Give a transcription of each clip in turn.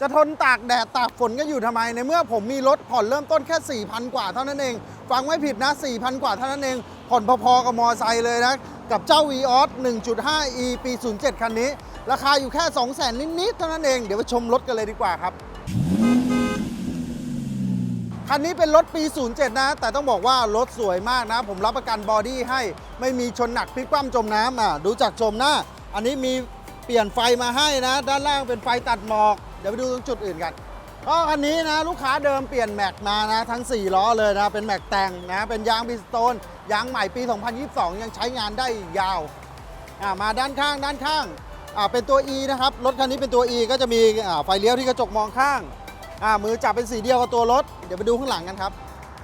จะทนตากแดดตากฝนก็อยู่ทำไม ในเมื่อผมมีรถผ่อนเริ่มต้นแค่ 4,000 กว่าเท่านั้นเอง ฟังไม่ผิดนะ 4,000 กว่าเท่านั้นเอง ผ่อนพอๆกับมอไซค์เลยนะ กับเจ้า v ีออส 1.5e ปี 07 คันนี้ ราคาอยู่แค่ 200,000นิดๆเท่านั้นเอง เดี๋ยวไปชมรถกันเลยดีกว่าครับ คันนี้เป็นรถปี 07 นะ แต่ต้องบอกว่ารถสวยมากนะ ผมรับประกันบอดี้ให้ ไม่มีชนหนักพลิกคว่ำจมน้ำอะ ดูจากชมหน้า อันนี้มี เปลี่ยนไฟมาให้นะ ด้านล่างเป็นไฟตัดหมอก เดี๋ยวไปดูตรงจุดอื่นกันก็คันนี้นะลูกค้าเดิมเปลี่ยนแม็กมานะทั้ง 4 ล้อเลยนะ เป็นแม็กแต่งนะ เป็นยางบิสโตนยางใหม่ปี 2022 ยังใช้งานได้ยาวมาด้านข้างด้านข้างเป็นตัว E นะครับ รถคันนี้เป็นตัว E ก็จะมีไฟเลี้ยวที่กระจกมองข้าง มือจับเป็นสีเดียวกับตัวรถ เดี๋ยวไปดูข้างหลังกันครับ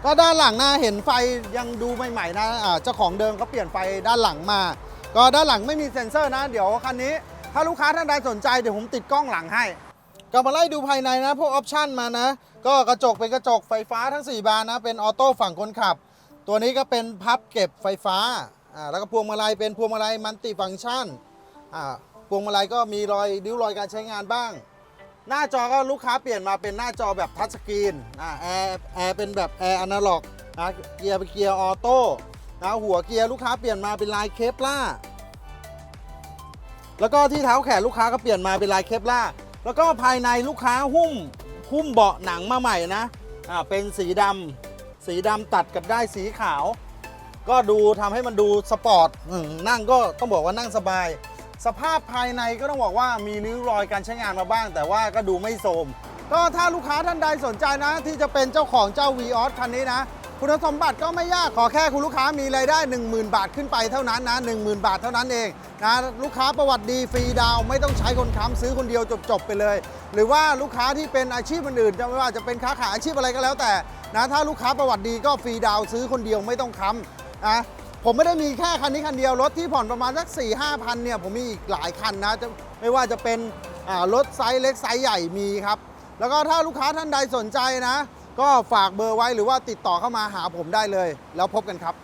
ก็ด้านหลังนะเห็นไฟยังดูใหม่ๆนะเจ้าของเดิมเขาเปลี่ยนไฟด้านหลังมา ก็ด้านหลังไม่มีเซ็นเซอร์นะ เดี๋ยวคันนี้ ถ้าลูกค้าท่านใดสนใจเดี๋ยวผมติดกล้องหลังให้ก็มาไล่ดูภายในนะ พวกออปชันมานะ ก็กระจกเป็นกระจกไฟฟ้าทั้ง 4 บานนะ เป็นออโต้ฝั่งคนขับ ตัวนี้ก็เป็นพับเก็บไฟฟ้าอ่าแล้วก็พวงมาลัยเป็นพวงมาลัยมัลติฟังก์ชันอ่าพวงมาลัยก็มีรอยริ้วรอยการใช้งานบ้าง หน้าจอก็ลูกค้าเปลี่ยนมาเป็นหน้าจอแบบทัชสกรีนอ่าแอร์แอร์เป็นแบบแอร์อนาล็อกนะเกียร์เป็นเกียร์ออโต้นะหัวเกียร์ลูกค้าเปลี่ยนมาเป็นลายเคปล่า แล้วก็ที่เท้าแขนลูกค้าก็เปลี่ยนมาเป็นลายเคปล่าแล้วก็ภายในลูกค้าหุ้มหุ้มเบาะหนังมาใหม่นะอ่าเป็นสีดำสีดำตัดกับได้ายสีขาว ก็ดูทำให้มันดูสปอร์ตอืมนั่งก็ต้องบอกว่านั่งสบาย สภาพภายในก็ต้องบอกว่ามีริ้วรอยการใช้งานมาบ้าง แต่ว่าก็ดูไม่โทรมก็ถ้าลูกค้าท่านใดสนใจนะ ที่จะเป็นเจ้าของเจ้า v ีออสคันนี้นะ คุณสมบัติก็ไม่ยากขอแค่คุณลูกค้ามีรายได้ 10,000 บาทขึ้นไปเท่านั้นนะ10,000 บาทเท่านั้นเองนะลูกค้าประวัติดีฟรีดาวไม่ต้องใช้คนค้ำซื้อคนเดียวจบๆไปเลย หรือว่าลูกค้าที่เป็นอาชีพอื่นจะไม่ว่าจะเป็นค้าขายอาชีพอะไรก็แล้วแต่นะถ้าลูกค้าประวัติดีก็ฟรีดาวซื้อคนเดียวไม่ต้องค้ำนะผมไม่ได้มีแค่คันนี้คันเดียวรถที่ผ่อนประมาณสัก4 5 0 0 0เนี่ยผมมีอีกหลายคันนะจะไม่ว่าจะเป็นรถไซส์เล็กไซส์ใหญ่มีครับแล้วก็ถ้าลูกค้าท่านใดสนใจนะ ก็ฝากเบอร์ไว้หรือว่าติดต่อเข้ามาหาผมได้เลย แล้วพบกันครับ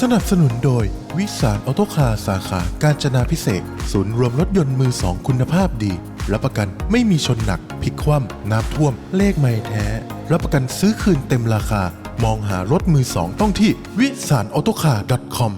สนับสนุนโดย วิสารออโตคาร์สาขาการจนาพิเศษกศูนย์รวมรถยนต์มือสองคุณภาพดี รับประกันไม่มีชนหนักพลิกคว่ำน้ำท่วม เลขไม่แท้ รับประกันซื้อคืนเต็มราคา มองหารถมือสองต้องที่วิสารออโตคาร์ .com